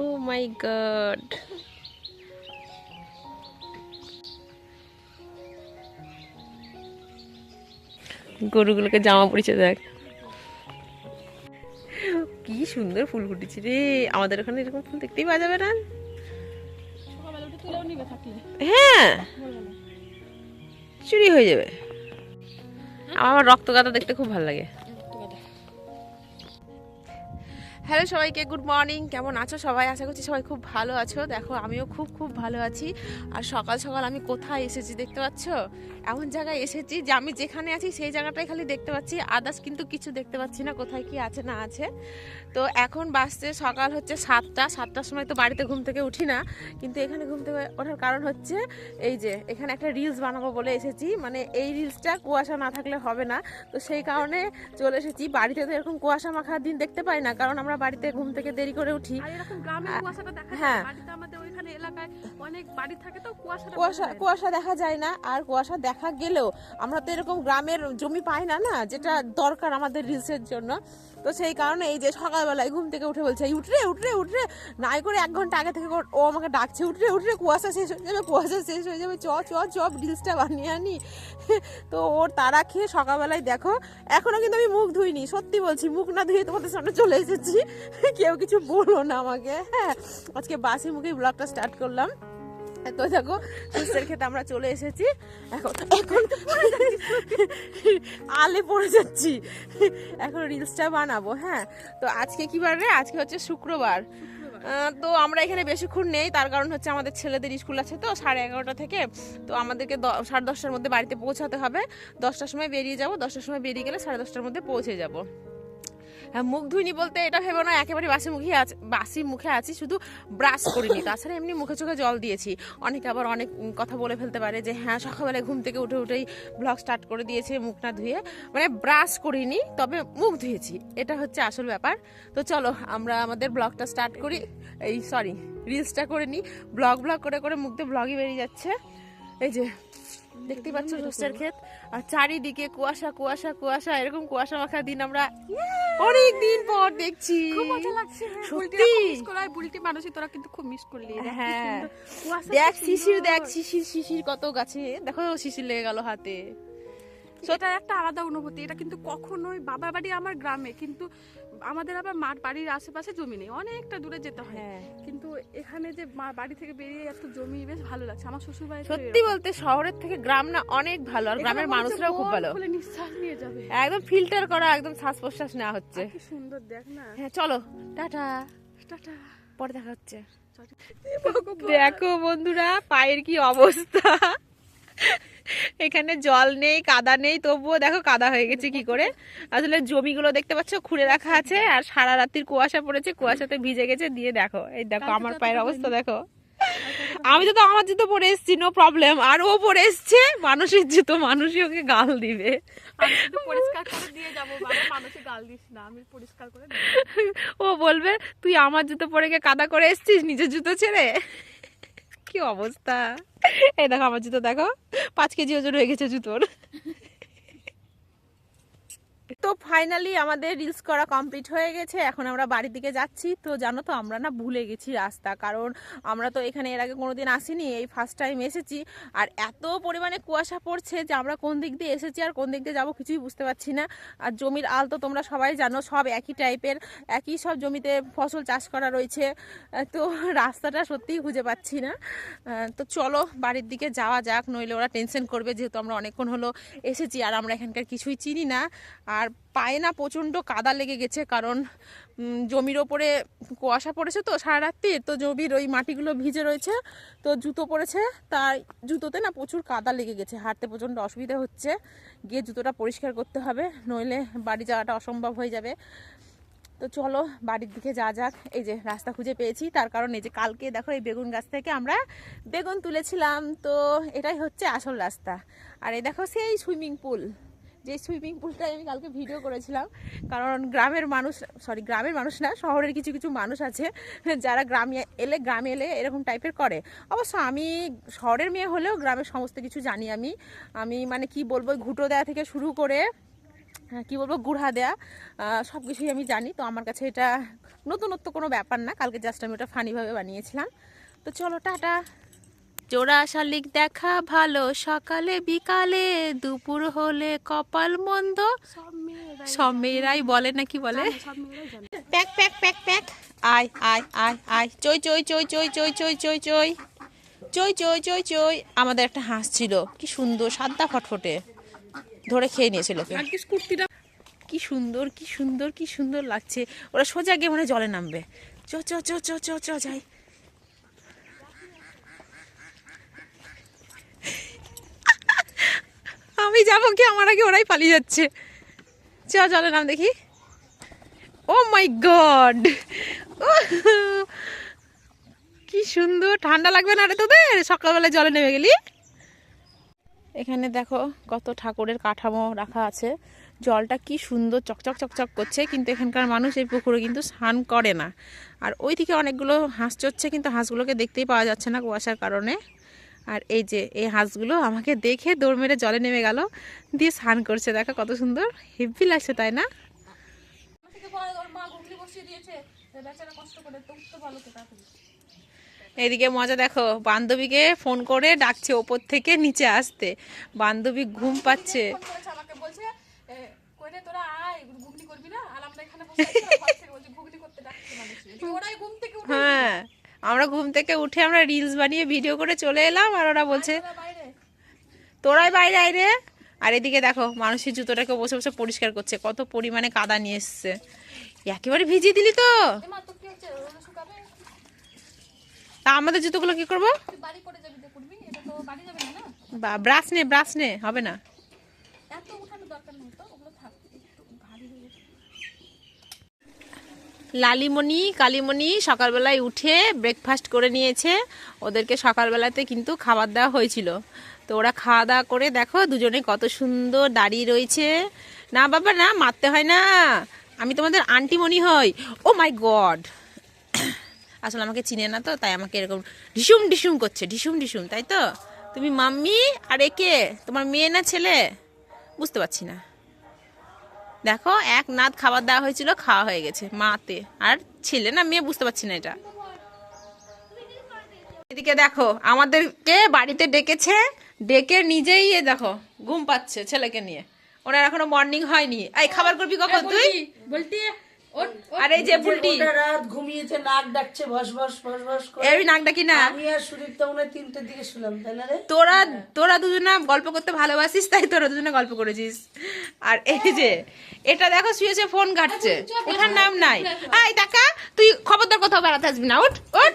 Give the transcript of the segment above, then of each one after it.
O my god গরুগুলোকে জামা পরিচয় দেখ। কি সুন্দর ফুল ফুটেছে রে। আমাদের ওখানে এরকম ফুল দেখতেই পাওয়া যাবে না। হ্যাঁ। চুরি হয়ে যাবে। আমার রক্ত গাদা দেখতে খুব ভালো লাগে। হ্যালো সবাইকে, গুড মর্নিং। কেমন আছো সবাই? আশা করছি সবাই খুব ভালো আছো। দেখো, আমিও খুব খুব ভালো আছি। আর সকাল সকাল আমি কোথায় এসেছি দেখতে পাচ্ছ? এমন জায়গায় এসেছি যে আমি যেখানে আছি সেই জায়গাটাই খালি দেখতে পাচ্ছি। আদার্স কিন্তু কিছু দেখতে পাচ্ছি না, কোথায় কি আছে, না আছে। তো এখন বাসতে সকাল হচ্ছে সাতটা। সাতটার সময় তো বাড়িতে ঘুম থেকে উঠি না। কিন্তু এখানে ঘুম থেকে ওঠার কারণ হচ্ছে এই যে, এখানে একটা রিলস বানাবো বলে এসেছি। মানে এই রিলসটা কুয়াশা না থাকলে হবে না। তো সেই কারণে চলে এসেছি। বাড়িতে তো এরকম কুয়াশা মাখার দিন দেখতে পাই না। কারণ আমরা বাড়িতে ঘুম থেকে দেরি করে উঠি হ্যাঁ। বাড়িতে আমাদের ওইখানে এলাকায় অনেক বাড়ি থাকে তো কুয়াশাটা কুয়াশা। কুয়াশা দেখা যায় না আর কুয়াশা দেখা গেলেও আমরা তো এরকম গ্রামের জমি পাই না না যেটা দরকার আমাদের রিলসের জন্য তো সেই কারণে এই যে সকালবেলায় ঘুম থেকে উঠে বলছে, "এই, উঠরে উঠরে উঠরে। নাই করে এক ঘণ্টা আগে থেকে ও আমাকে ডাকছে, উঠরে উঠরে, কুয়াশা শেষ হয়ে যাবে, কুয়াশা শেষ হয়ে যাবে, চ চ চ রিলসটা বানিয়ে আনি। তো ওর তারা খেয়ে সকালবেলায় দেখো এখনও কিন্তু আমি মুখ ধুইনি, সত্যি বলছি, মুখ না ধুয়ে তোমাদের সামনে চলে এসেছি। কেউ কিছু বলো না আমাকে হ্যাঁ। আজকে বাসি মুখেই ব্লগটা স্টার্ট করলাম। তো দেখো সুস্থের খেতে আমরা চলে এসেছি। এখন এখন আলে পড়ে যাচ্ছি। এখন রিলসটা বানাবো হ্যাঁ। তো আজকে কি বার রে আজকে হচ্ছে শুক্রবার। তো আমরা এখানে বেশিক্ষণ নেই তার কারণ হচ্ছে আমাদের ছেলেদের স্কুল আছে তো সাড়ে এগারোটা থেকে। তো আমাদেরকে সাড়ে দশটার মধ্যে বাড়িতে পৌঁছাতে হবে। দশটার সময় বেরিয়ে যাব দশটার সময় বেরিয়ে গেলে সাড়ে দশটার মধ্যে পৌঁছে যাব। মুখ ধুইনি বলতে এটা ভেবে না, একেবারে বাসি মুখে আছে বাসি মুখে আছি, শুধু ব্রাশ করিনি। তাছাড়া এমনি মুখে চোখে জল দিয়েছি। অনেকে আবার অনেক কথা বলে ফেলতে পারে যে হ্যাঁ সকালবেলায় ঘুম থেকে উঠে উঠেই ব্লগ স্টার্ট করে দিয়েছে মুখ না ধুয়ে। মানে ব্রাশ করিনি, তবে মুখ ধুয়েছি। এটা হচ্ছে আসল ব্যাপার। তো চলো, আমরা আমাদের ব্লগটা স্টার্ট করি। এই সরি রিলসটা করে নিই ব্লগ ব্লগ করে করে মুখ দিয়ে ব্লগই বেরিয়ে যাচ্ছে। এই যে দেখতেই পাচ্ছ রোস্টার ক্ষেত। আর চারিদিকে কুয়াশা কুয়াশা কুয়াশা এরকম কুয়াশা মাখা দিন আমরা অনেক দিন পর দেখছি। খুব মজা লাগছে হ্যাঁ, সত্যি? বুলটিরা খুব miss করে, আর বুলটি মানুষই তোরা কিন্তু খুব মিস করলি। হ্যাঁ। দেখ শিশির দেখ শিশির শিশির কত গাছে। দেখো শিশির লেগে গেল হাতে। এটা একটা আলাদা অনুভূতি এটা কিন্তু কখনোই বাবার বাড়ি আমার গ্রামে কিন্তু আমাদের আবার মার বাড়ির আশেপাশে জমি নেই অনেকটা দূরে যেতে হয়। হ্যাঁ। কিন্তু এখানে যে মা বাড়ি থেকে বেরিয়ে এত জমি বেশ ভালো লাগছে। আমার শ্বশুর বাড়ি সত্যি বলতে শহরের থেকে গ্রাম না অনেক ভালো আর গ্রামের মানুষরাও খুব ভালো। নিঃশ্বাস নিয়ে যাবে। একদম ফিল্টার করা একদম শ্বাস প্রশ্বাস নেওয়া হচ্ছে। কি সুন্দর দেখ না। হ্যাঁ চলো টাটা। টাটা। পরে দেখা হচ্ছে। দেখো বন্ধুরা পায়ের কি অবস্থা? এখানে জল নেই কাদা নেই তবুও দেখো কাদা হয়ে গেছে কি করে। আসলে জমিগুলো দেখতে পাচ্ছ খুঁড়ে রাখা আছে আর সারা রাত্রির কুয়াশা পড়েছে কুয়াশাতে ভিজে গেছে দিয়ে দেখো এই দেখো আমার পায়ের অবস্থা দেখো। আমি তো আমার জুতো পরে এসেছি নো প্রবলেম আর ও পরে এসছে মানুষের জুতো মানুষই ওকে গাল দিবে। পরিষ্কার করে দিয়ে যাব বাবা মানুষে গাল দিস না আমি পরিষ্কার করে ও বলবে তুই আমার জুতো পরে গিয়ে কাদা করে এসছিস নিজের জুতো ছেড়ে? কি অবস্থা? এই দেখো আমার জুতো দেখো? পাঁচ কেজি ওজন হয়ে গেছে জুতোর। তো ফাইনালি আমাদের রিলস করা কমপ্লিট হয়ে গেছে, এখন আমরা বাড়ির দিকে যাচ্ছি। তো জানো তো, আমরা না ভুলে গেছি রাস্তা, কারণ আমরা তো এখানে এর আগে কোনোদিন আসিনি, এই ফার্স্ট টাইম এসেছি। আর এত পরিমাণে কুয়াশা পড়ছে যে আমরা কোন দিক দিয়ে এসেছি আর কোন দিক দিয়ে যাব কিছুই বুঝতে পারছি না। আর জমির আল তো তোমরা সবাই জানো, সব একই টাইপের একই সব জমিতে ফসল চাষ করা রয়েছে। তো রাস্তাটা সত্যিই খুঁজে পাচ্ছি না। তো চলো বাড়ির দিকে যাওয়া যাক, নইলে ওরা টেনশন করবে, যেহেতু আমরা অনেকক্ষণ হলো এসেছি, আর আমরা এখানকার কিছুই চিনি না। আর পায়ে না প্রচণ্ড কাদা লেগে গেছে, কারণ জমির ওপরে কুয়াশা পড়েছে তো সারা রাত্রি তো জমির ওই মাটিগুলো ভিজে রয়েছে, তো জুতো পড়েছে, তাই জুতোতে না প্রচুর কাদা লেগে গেছে, হাঁটতে প্রচণ্ড অসুবিধা হচ্ছে, গিয়ে জুতোটা পরিষ্কার করতে হবে, নইলে বাড়ি যাওয়াটা অসম্ভব হয়ে যাবে। তো চলো বাড়ির দিকে যা যাক, এই যে রাস্তা খুঁজে পেয়েছি, তার কারণ এই যে কালকে দেখো এই বেগুন গাছ থেকে আমরা বেগুন তুলেছিলাম, তো এটাই হচ্ছে আসল রাস্তা। আর এই দেখো সেই সুইমিং পুল। যে সুইমিং পুলটাই আমি কালকে ভিডিও করেছিলাম। কারণ গ্রামের মানুষ সরি গ্রামের মানুষ না শহরের কিছু কিছু মানুষ আছে যারা গ্রামে এলে গ্রামে এলে এরকম টাইপের করে। অবশ্য আমি শহরের মেয়ে হলেও গ্রামের সমস্ত কিছু জানি আমি। আমি মানে কি বলব ঘুটো দেওয়া থেকে শুরু করে হ্যাঁ, কি বলব গুড়া দেয়া সব কিছুই আমি জানি। তো আমার কাছে এটা নতুনত্ব কোনো ব্যাপার না। কালকে জাস্ট আমি ওটা ফানিভাবে বানিয়েছিলাম। তো চলো টাটা। জোড়া শালিক দেখা ভালো। সকালে বিকালে দুপুর হলে কপাল মন্দ। সব মেয়েরাই বলে নাকি বলে? প্যাক প্যাক প্যাক প্যাক। আয় আয় আয় আয়। চই চই চই চই চই চই চই চই। চই চই চই চই। আমাদের একটা হাঁস ছিল। কি সুন্দর সাদা ফটফটে। ধরে খেয়ে নিয়েছিল কি সুন্দর কি সুন্দর কি সুন্দর লাগছে। ওরা সোজা গিয়ে মানে জলে নামবে। চ চ চ চ চ চ যাই। আমি যাব কি? আমার আগে ওরাই পালিয়ে যাচ্ছে। চ জলে নাম দেখি। Oh my God! কি সুন্দর। ঠান্ডা লাগবে না রে তোদের? সকালবেলা জলে নেমে গেলি? এখানে দেখো কত ঠাকুরের কাঠামো রাখা আছে। জলটা কি সুন্দর চকচক চকচক করছে, কিন্তু এখানকার মানুষ এই পুকুরে কিন্তু স্নান করে না। আর ওইদিকে অনেকগুলো হাঁস চড়ছে, কিন্তু হাঁসগুলোকে দেখতেই পাওয়া যাচ্ছে না কুয়াশার কারণে। আর এই যে, এই হাঁসগুলো আমাকে দেখে দৌড় মেরে জলে নেমে গেল, দিয়ে স্নান করছে। দেখো কত সুন্দর, হেভি লাগছে, তাই না? এদিকে মজা, দেখো, বান্ধবীকে ফোন করে ডাকছে ওপর থেকে নিচে আসতে। বান্ধবী ঘুম পাচ্ছে। হ্যাঁ। আমরা ঘুম থেকে উঠে আমরা রিলস বানিয়ে ভিডিও করে চলে এলাম আর ওরা বলছে তোরাই বাইরে। আয় রে। আর এদিকে দেখো মানুষের জুতোটাকে বসে বসে পরিষ্কার করছে কত পরিমাণে কাদা নিয়ে এসছে। একেবারে ভিজিয়ে দিলি তো। তো আমাদের জুতোগুলো কি করব? ব্রাশ নে ব্রাশ নে হবে না এত উঠানোর দরকার নেই তো ওগুলো থাক একটু ভারী হয়ে গেছে লালিমণি, কালিমণি সকালবেলায় উঠে ব্রেকফাস্ট করে নিয়েছে। ওদেরকে সকালবেলাতে কিন্তু খাবার দেওয়া হয়েছিল। তো ওরা খাওয়া দাওয়া করে দেখো দুজনে কত সুন্দর দাঁড়িয়ে রয়েছে। না বাবা, না, মারতে হয় না। আমি তোমাদের আন্টিমণি হই। ও মাই গড। আসলে আমাকে চিনে না তো, তাই আমাকে এরকম ঢিসুম ঢিসুম করছে, ঢিসুম ঢিসুম, তাই তো? তুমি মাম্মি আর একে তোমার মেয়ে না ছেলে? বুঝতে পারছি না। দেখো এক নাদ খাবার দেওয়া হয়েছিল খাওয়া হয়ে গেছে। মাতে। আর ছেলে না মেয়ে বুঝতে পারছি না এটা। এদিকে দেখো আমাদেরকে বাড়িতে ডেকেছে। ডেকে নিজেই দেখো ঘুম পাচ্ছে ছেলেকে নিয়ে। ওনার এখনও মর্নিং হয়নি। এই খাবার করবি কখন তুই? বলতি আর এই যে বুলটি। রাত ঘুমিয়েছে নাক ডাকছে ভস ভস ভস ভস করে। এই নাক ডাকি না? আমি আর সুদীপ তো মনে হয় তিনটের দিকে শুলাম তাই না রে? তোরা তোরা দুজনা গল্প করতে ভালোবাসিস তাই তোরা দুজনে গল্প করেছিস। আর এই যে এটা দেখো শুয়েছে ফোন ঘাটছে। ওঠার নাম নাই। এই টাকা তুই খবরদার কোথাও বেড়াতে আসবি না উঠ উঠ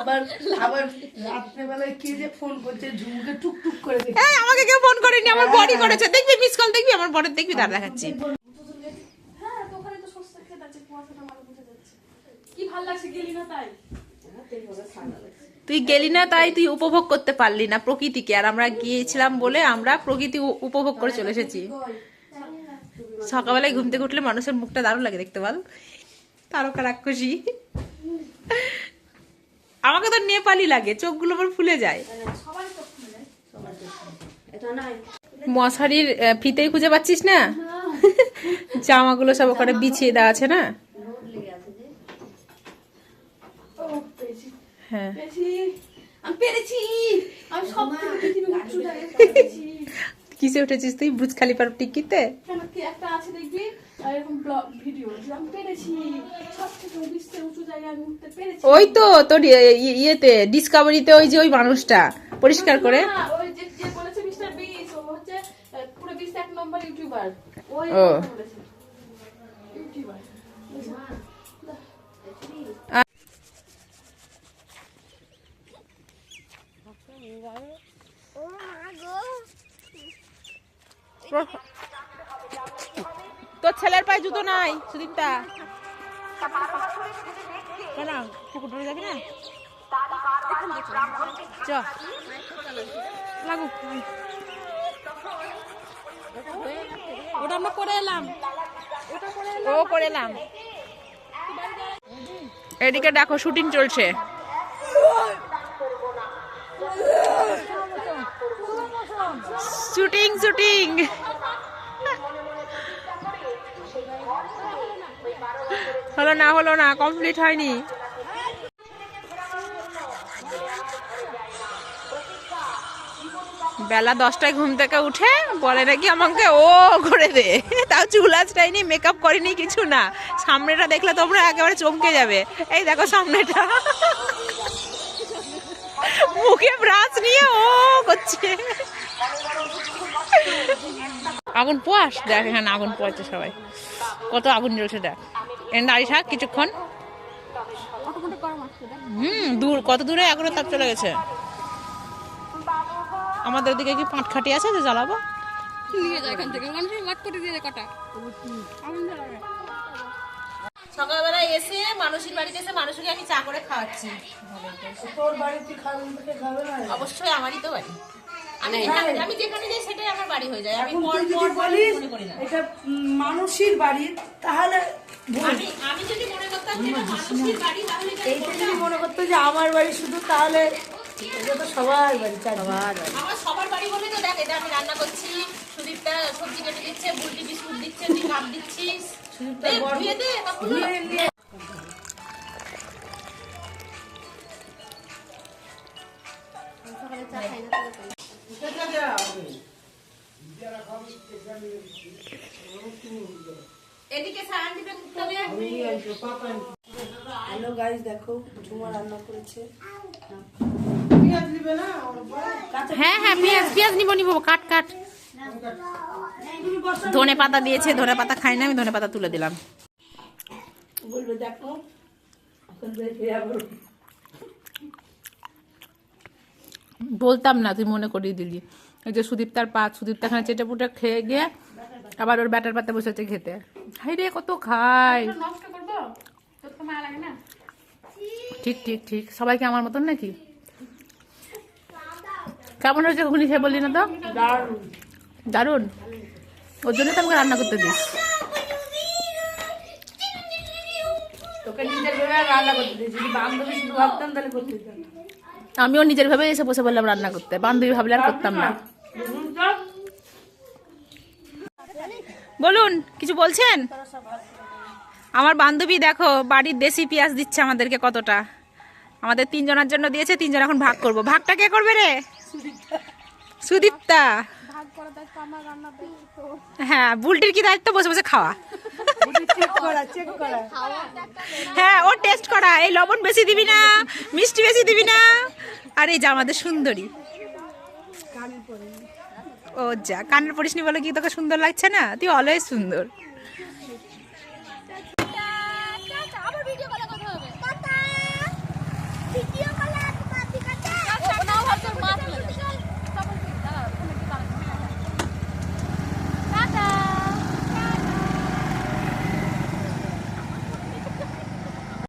আবার আবার রাত্রেবেলায় কি যে ফোন করছে ঝুমুকে টুক টুক করে এই আমাকে কেউ ফোন করেনি আমার বডি করেছে। দেখবি মিস কল দেখবি আমার বডি দেখবি তার দেখাচ্ছি হ্যাঁ তো ওখানে তো সস্তা খেতে আছে কুয়াশাটা ভালো বুঝে যাচ্ছে। কি ভালো লাগছে গেলি না তাই? তুই গেলি না তাই তুই উপভোগ করতে পারলি না প্রকৃতিকে আর আমরা গিয়েছিলাম বলে আমরা প্রকৃতি উপভোগ করে চলে এসেছি। সকালবেলায় ঘুম থেকে উঠলে মানুষের মুখটা দারুণ লাগে দেখতে বল। তারকা রাক্ষসী। আমাকে তো নেপালি লাগে চোখগুলো আবার ফুলে যায়। মশারির ফিতেই খুঁজে পাচ্ছিস না। জামাগুলো সব ওখানে বিছিয়ে দেওয়া আছে না? হ্যাঁ। কিসে উঠেছিস তুই? বুজ খালিপার টিকিতে ওই তো তোর ইয়েতে ডিসকাভারিতে ওই যে ওই মানুষটা, পরিষ্কার করে। ইউটিউবার। ও। ইউটিউবার তোর ছেলের পায়ে জুতো নাই সুদীপটা কেন? পুকুর টুকুর যাবি না? চ। লাগু। ওটা আমরা করে এলাম। ও করে এলাম। এদিকে দেখো, শুটিং চলছে। Shooting shooting. হলো না হলো না কমপ্লিট হয়নি। বেলা দশটায় ঘুম থেকে উঠে বলে নাকি আমাকে ও করে দে। তাও চুল আঁচড়াইনি মেকআপ করিনি কিছু না। সামনেটা দেখলে তোমরা একেবারে চমকে যাবে। এই দেখো সামনেটা। মুখে ব্রাশ নিয়ে ও করছে। আগুন পোয়াস? দেখ এখানে আগুন পোয়াচ্ছে সবাই। কত আগুন জ্বলছে দেখ। এখানে দাঁড়িয়ে থাক কিছুক্ষণ হুম দূর কত দূরে এখনও তাপ চলে গেছে? আমাদের দিকে কি পাঁট খাটি আছে যে জ্বালাবো? নিয়ে যায় এখান থেকে। মানুষ লাট করে দিয়ে দেয় কটা। সকালবেলায় এসে মানুষের বাড়িতে এসে মানুষকে আমি চা করে খাওয়াচ্ছি। তোর বাড়িতে খাবে না? অবশ্যই আমারই তো বাড়ি। আমি যেখানে- যাই সেটাই আমার বাড়ি হয়ে যায়। আমি এখন পর পর বলিস মনে করি না। এটা মানুষের বাড়ি তাহলে আমি আমি যদি মনে করতাম যে মানুষের বাড়ি তাহলে এইটা যদি মনে করতো যে আমার বাড়ি শুধু তাহলে এটা তো সবার বাড়ি সবার আমার সবার বাড়ি বলে তো দেখ এটা আমি রান্না করছি সুদীপটা সবজি কেটে দিচ্ছে বুলটি বিস্কুট দিচ্ছে তুই দিচ্ছিস। সুদীপটা ধুয়ে দে হ্যালো গাইস দেখো ঝুমা রান্না করেছে। হ্যাঁ হ্যাঁ পেঁয়াজ পেঁয়াজ নিবো নিবো কাট কাট। ধনে পাতা দিয়েছে ধনে পাতা খাই না আমি ধনে পাতা তুলে দিলাম। বলবে দেখো এখন দেখে যাব বলতাম না তুই মনে করিয়ে দিলি। এই যে সুদীপ তার পা সুদীপ তাখানে চেটে পুটে খেয়ে গিয়ে আবার ওর ব্যাটার পাতে বসেছে খেতে। হাই রে কত না। ঠিক ঠিক ঠিক। সবাইকে আমার মতন নাকি? কেমন হয়েছে ঘুগনি খেয়ে বললি না তো? দারুণ। ওর জন্য তো আমাকে রান্না করতে দিস। আমিও নিজের ভাবে এসে বসে বললাম রান্না করতে। বান্ধবী ভাবলে আর করতাম না। বলুন কিছু বলছেন? আমার বান্ধবী দেখো বাড়ির দেশি পেঁয়াজ দিচ্ছে আমাদেরকে কতটা। আমাদের তিনজনের জন্য দিয়েছে তিনজন এখন ভাগ করব। ভাগটা কে করবে রে? সুদীপ্তা। হ্যাঁ বুলটির কি দায়িত্ব? বসে বসে খাওয়া। হ্যাঁ ও টেস্ট করা। এই লবণ বেশি দিবি না মিষ্টি বেশি দিবি না। আর এই যে আমাদের সুন্দরী। ও যা কানের পরিসনি বলে কি তোকে সুন্দর লাগছে না? তুই অলওয়েজ সুন্দর।